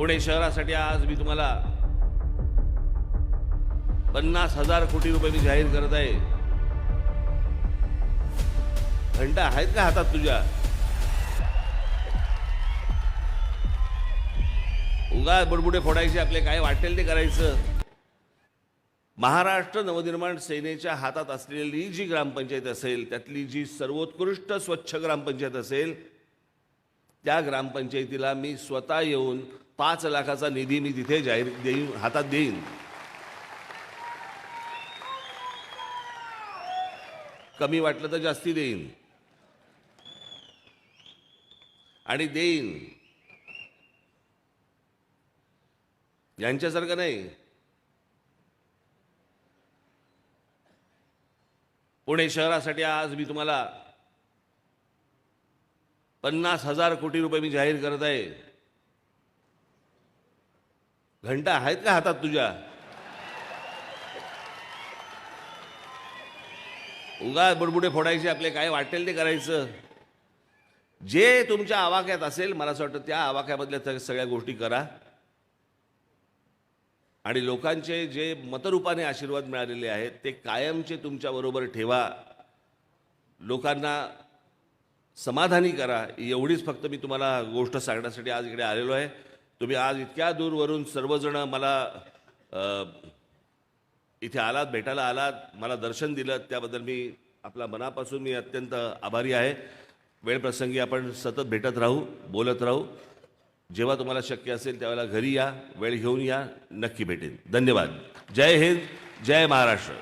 पुणे शहरासाठी आज मी तुम्हाला पन्नास हजार कोटी रुपये मी जाहीर करत आहे. घंटा आहेत का हातात तुझ्या? उगा बुडबुडे फोडायचे आपले काय वाटेल ते करायचं. महाराष्ट्र नवनिर्माण सेनेच्या हातात असलेली जी ग्रामपंचायत असेल त्यातली जी सर्वोत्कृष्ट स्वच्छ ग्रामपंचायत असेल त्या ग्रामपंचायतीला मी स्वतः येऊन पाच लाखाचा निधी मी तिथे जाहीर देईन हातात देईन. कमी वाटलं तर जास्ती देईन. आणि देईन. यांच्यासारखं नाही. पुणे शहरासाठी आज मी तुम्हाला पन्नास हजार कोटी रुपये मी जाहीर करत आहे. घंटा आहेत का हातात तुझ्या? उगा बुडबुडे फोडायचे आपले काय वाटेल ते करायचं. जे तुमच्या आवाक्यात असेल मला असं वाटतं त्या आवाक्यामधल्या सगळ्या गोष्टी करा. आणि लोकांचे जे मतरूपाने आशीर्वाद मिळालेले आहेत ते कायमचे तुमच्याबरोबर ठेवा. लोकांना समाधानी करा. एवढीच फक्त मी तुम्हाला गोष्ट सांगण्यासाठी आज इकडे आलेलो आहे. तुम्ही आज इतक्या दूरवरून सर्वजण मला इथे आलात भेटायला आलात मला दर्शन दिलं त्याबद्दल मी आपला मनापासून मी अत्यंत आभारी आहे. वेळप्रसंगी आपण सतत भेटत राहू बोलत राहू. जेव्हा तुम्हाला शक्य असेल त्यावेळेला घरी या वेळ घेऊन या नक्की भेटेन. धन्यवाद. जय हिंद जय महाराष्ट्र.